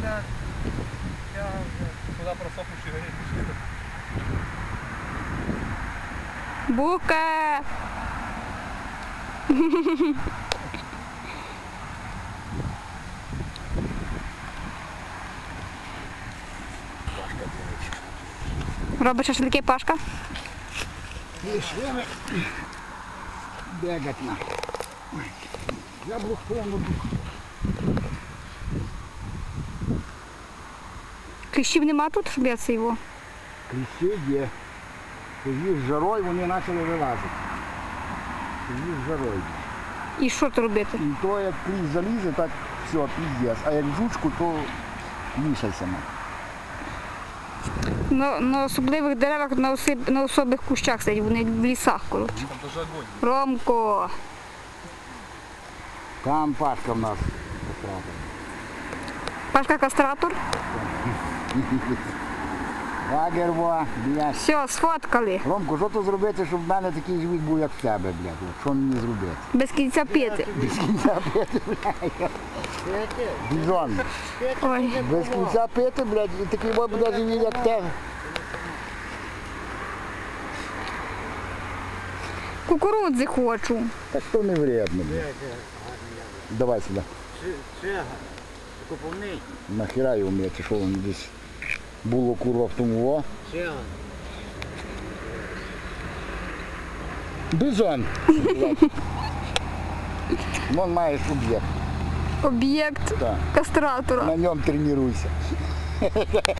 блядь. Я вже туди просохнувши горіти. Бука! Робиш шашлики Пашка? Пішли бегать на. Яблук повно. Кліщів нема тут, щоб я це його. Кліщі є. Тоді з жарою вони почали вилазити. Тоді з жарою. І що тут робити? І то як кліщ залізе, так все, піздець. А як жучку, то мішайся. на. На, на особливих деревах, на, осиб, на особих кущах сидять, вони в лісах, коротше. Там дуже огонь. Ромко! Там Пашка в нас. Пашка кастратор. Лагерва, блядь. Все, сфоткали. Ромко, що то зробити, щоб в мене такий живіт був, як в тебе, блядь? От Що мені зробити? Без кінця пити. Без кінця пити, блядь. Бізон. Ой. Без кінця пити, блядь, і такий бой буде живіт, як в тебе. Кукурудзи хочу. Так то не вредно, блядь. Давай сюди. Чега. Нахера його м'яти, що воно десь було курва в тому во. Чега. Бизон. Вон маєш об'єкт. Об'єкт Так. кастратора. На ньому тренуйся.